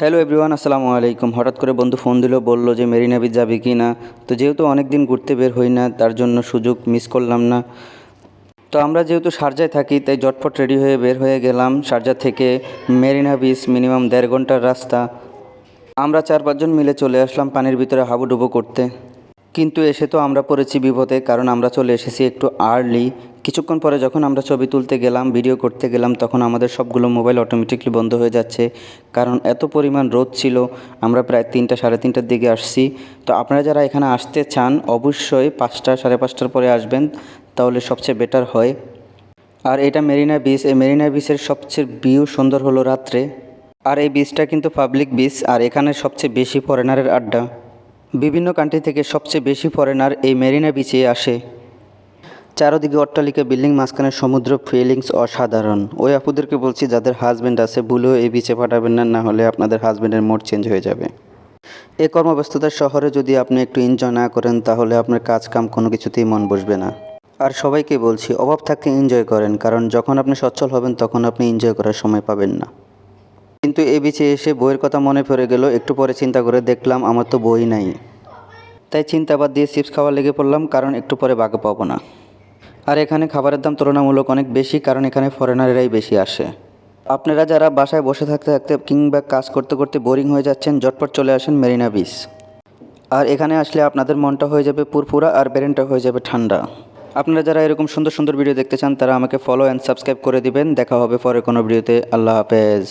Hello everyone আসসালামু আলাইকুম। হঠাৎ করে বন্ধু ফোন দিল, বলল যে মেরিনা বিচ যাবে কি না তো যেহেতু অনেক দিন ঘুরতে বের হই না, তার জন্য সুযোগ মিস করলাম না। তো আমরা যেহেতু শারজায় থাকি, তাই জটফট রেডি হয়ে বের হয়ে গেলাম। শারজা থেকে মেরিনা বিচ মিনিমাম দেড় ঘণ্টার রাস্তা। আমরা চার পাঁচজন মিলে চলে আসলাম পানির ভিতরে হাবুডুবু করতে। কিন্তু এসে তো আমরা পড়েছি বিপদে, কারণ আমরা চলে এসেছি একটু আর্লি কিছুক্ষণ পরে যখন আমরা ছবি তুলতে গেলাম ভিডিও করতে গেলাম, তখন আমাদের সবগুলো মোবাইল অটোমেটিকলি বন্ধ হয়ে যাচ্ছে। কারণ এত পরিমাণ রোদ ছিল, আমরা প্রায় তিনটা, সাড়ে তিনটার দিকে আসছি। তো আপনারা যারা এখানে আসতে চান, অবশ্যই পাঁচটা, সাড়ে পাঁচটার পরে আসবেন, তাহলে সবচেয়ে বেটার হয়। আর এটা মেরিনা বিচ এই মেরিনা বিচের সবচেয়ে ভিউ সুন্দর হলো রাত্রে। আর এই বিচটা কিন্তু পাবলিক বিচ আর এখানে সবচেয়ে বেশি ফরেনারের আড্ডা। বিভিন্ন কান্ট্রি থেকে সবচেয়ে বেশি ফরেনার এই মেরিনা বিচে আসে। চারোদিকে অট্টালিকা, বিল্ডিং, মাঝখানে সমুদ্র ফিলিংস অসাধারণ। ওই আপুদেরকে বলছি, যাদের হাজব্যান্ড আছে, ভুলেও এই বিচে পাঠাবেন না না হলে আপনাদের হাজব্যান্ডের মোড চেঞ্জ হয়ে যাবে। এই কর্মব্যস্ততার শহরে যদি আপনি একটু এনজয় না করেন, তাহলে আপনার কাজ কাম কোনো কিছুতেই মন বসবে না। আর সবাইকে বলছি, অভাব থাকতে এনজয় করেন, কারণ যখন আপনি সচ্ছল হবেন, তখন আপনি এনজয় করার সময় পাবেন না। কিন্তু এ বিচে এসে বইয়ের কথা মনে পড়ে গেল। একটু পরে চিন্তা করে দেখলাম, আমার তো বই নাই। তাই চিন্তা বাদ দিয়ে চিপস খাওয়া লেগে পড়লাম, কারণ একটু পরে বাগে পাবো না। আর এখানে খাবারের দাম তুলনামূলক অনেক বেশি, কারণ এখানে ফরেনারেরাই বেশি আসে। আপনারা যারা বাসায় বসে থাকতে থাকতে কিংবা কাজ করতে করতে বোরিং হয়ে যাচ্ছেন জটপট চলে আসেন মেরিনা বিচ। আর এখানে আসলে আপনাদের মনটা হয়ে যাবে পুরপুরা আর ব্রেনটা হয়ে যাবে ঠান্ডা। আপনারা যারা এরকম সুন্দর সুন্দর ভিডিও দেখতে চান, তারা আমাকে ফলো অ্যান্ড সাবস্ক্রাইব করে দিবেন। দেখা হবে পরে কোনো ভিডিওতে আল্লাহ হাফেজ।